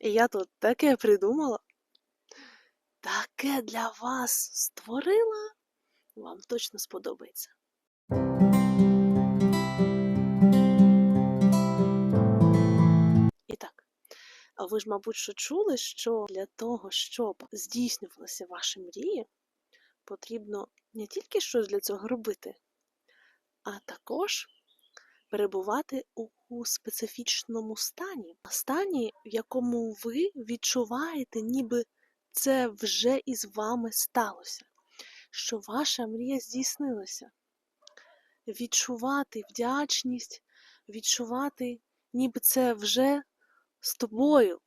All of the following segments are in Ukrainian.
І я тут таке придумала, таке для вас створила, вам точно сподобається. І так, а ви ж, мабуть, що чули, що для того, щоб здійснювалися ваші мрії, потрібно не тільки щось для цього робити, а також перебувати у специфічному стані, стані, в якому ви відчуваєте, ніби це вже із вами сталося, що ваша мрія здійснилася. Відчувати вдячність, відчувати, ніби це вже з тобою.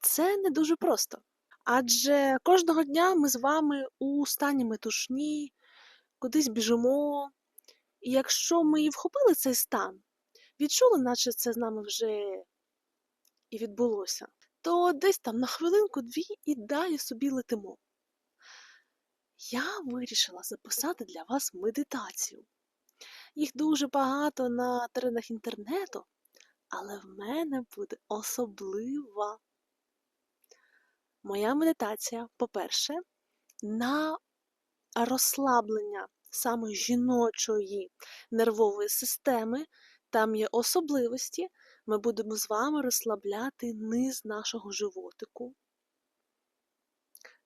Це не дуже просто. Адже кожного дня ми з вами у стані метушні, кудись біжимо. Якщо ми і вхопили цей стан, відчули, наче це з нами вже і відбулося, то десь там на хвилинку-дві і далі собі летимо. Я вирішила записати для вас медитацію. Їх дуже багато на теренах інтернету, але в мене буде особлива. Моя медитація, по-перше, на розслаблення саме жіночої нервової системи. Там є особливості. Ми будемо з вами розслабляти низ нашого животику.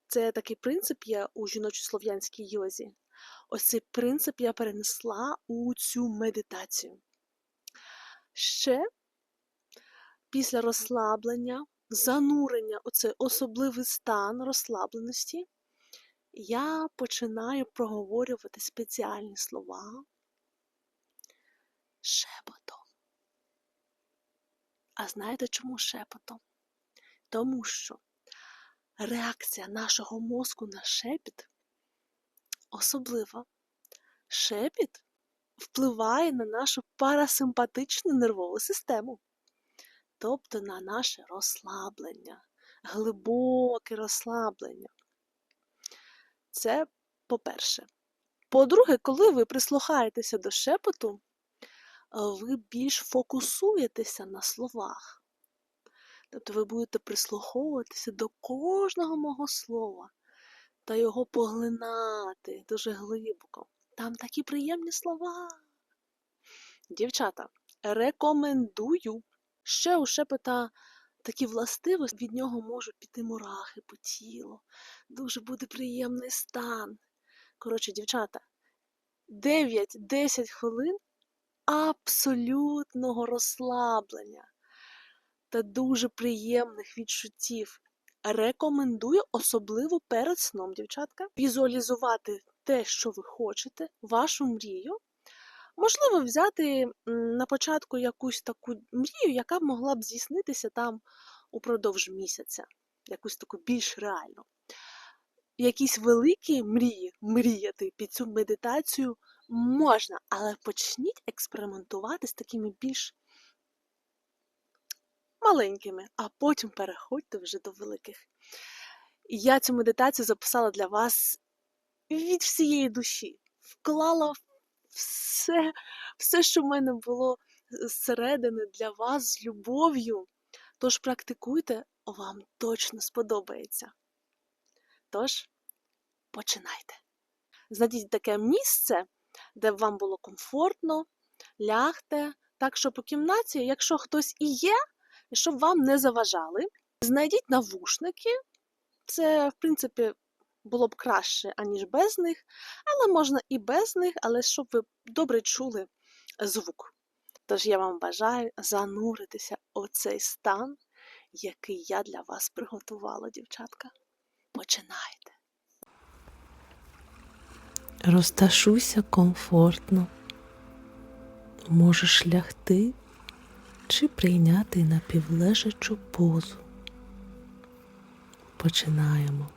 Це такий принцип є у жіночо-слов'янській йозі. Ось цей принцип я перенесла у цю медитацію. Ще після розслаблення, занурення у цей особливий стан розслабленості, я починаю проговорювати спеціальні слова шепотом. А знаєте чому шепотом? Тому що реакція нашого мозку на шепіт особлива. Шепіт впливає на нашу парасимпатичну нервову систему, тобто на наше розслаблення, глибоке розслаблення. Це по-перше. По-друге, коли ви прислухаєтеся до шепоту, ви більш фокусуєтеся на словах. Тобто ви будете прислуховуватися до кожного мого слова та його поглинати дуже глибоко. Там такі приємні слова. Дівчата, рекомендую. Ще у шепота такі властивості, від нього можуть піти мурахи по тілу. Дуже буде приємний стан. Коротше, дівчата, 9-10 хвилин абсолютного розслаблення та дуже приємних відчуттів. Рекомендую, особливо перед сном, дівчатка, візуалізувати те, що ви хочете, вашу мрію. Можливо, взяти на початку якусь таку мрію, яка б могла б здійснитися там упродовж місяця, якусь таку більш реальну. Якісь великі мрії мріяти під цю медитацію можна, але почніть експериментувати з такими більш маленькими, а потім переходьте вже до великих. Я цю медитацію записала для вас від всієї душі, вклала все, все, що в мене було зсередини для вас з любов'ю. Тож практикуйте, вам точно сподобається. Тож, починайте. Знайдіть таке місце, де б вам було комфортно, лягте, так, щоб у кімнаті, якщо хтось і є, щоб вам не заважали. Знайдіть навушники. Це, в принципі, було б краще, аніж без них, але можна і без них, але щоб ви добре чули звук. Тож я вам бажаю зануритися у цей стан, який я для вас приготувала, дівчатка. Починайте. Розташуйся комфортно. Можеш лягти чи прийняти напівлежачу позу. Починаємо.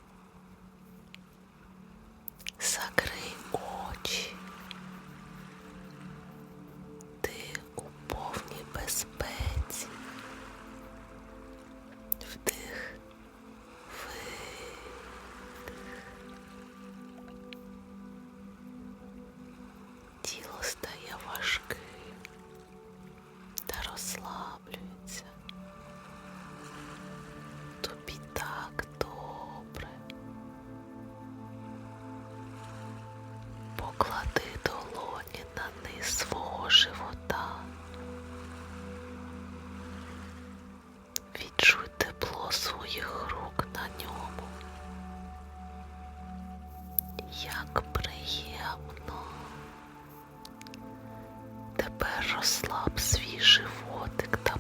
розслаб свій животик та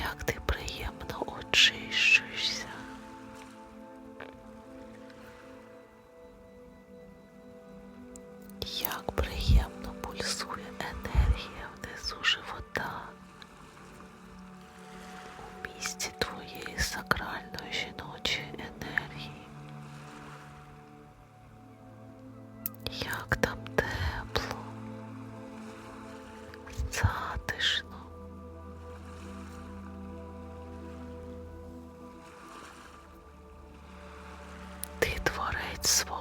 як ти приємно очищуєш. 死吧！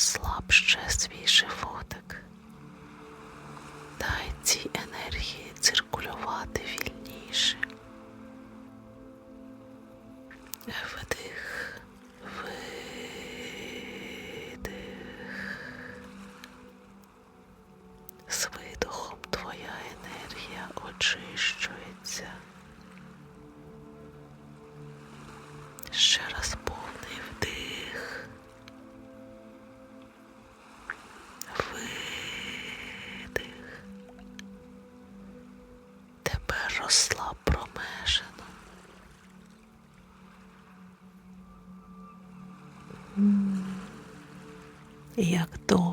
розслаб ще свій животик. Дай цій енергії циркулювати вільніше. Вдих. як то.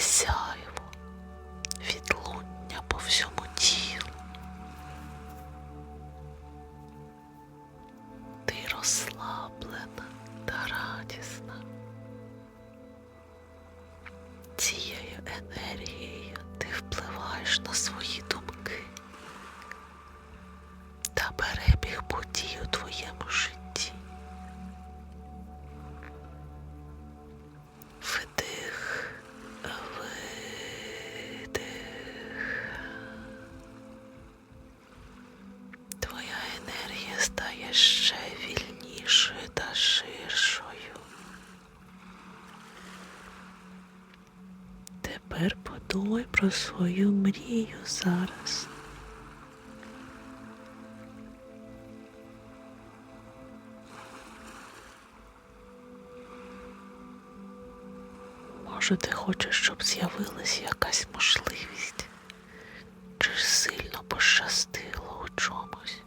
сяйво, відлуння по всьому тілу. подумай про свою мрію зараз. Може, ти хочеш, щоб з'явилась якась можливість, чи ж сильно пощастило у чомусь?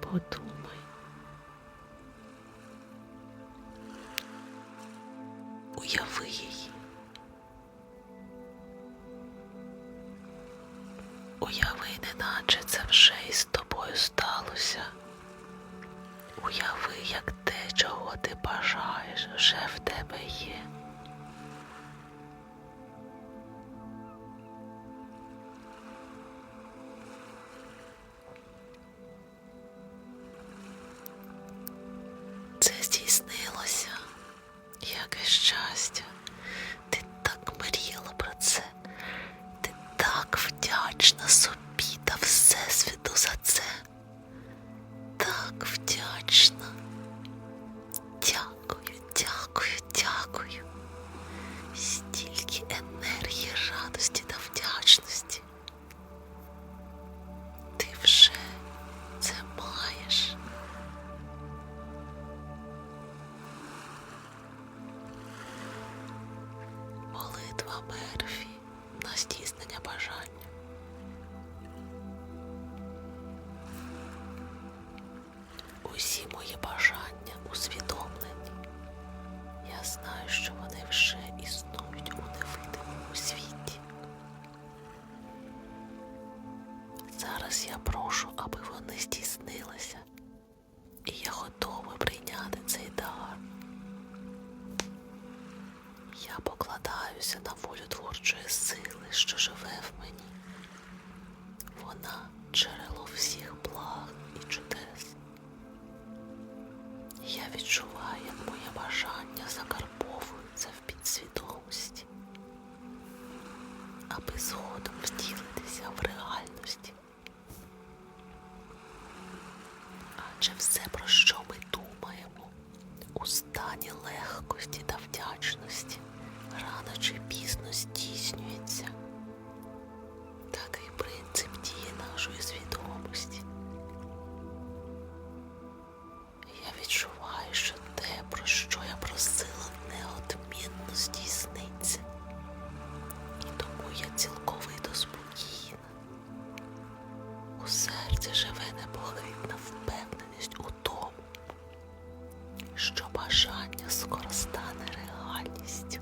Подумай. Неначе це вже із тобою сталося. Уяви, як те, чого ти бажаєш, вже в тебе є. Мерфі на здійснення бажання. Усі мої бажання Покладаюся на волю творчої сили, що живе в мені. Вона джерело всіх благ і чудес. Я відчуваю, як моє бажання закарбовується в підсвідомості, аби згодом втілитися в реальності. Адже все, про що ми думаємо, у стані легкості та вдячності, рано чи пізно здійснюється. Такий принцип дії нашої свідомості. Я відчуваю, що те, про що я просила, неодмінно здійсниться. І тому я цілковито спокійна. У серці живе непохитна впевненість у тому, що бажання скоро стане реальністю.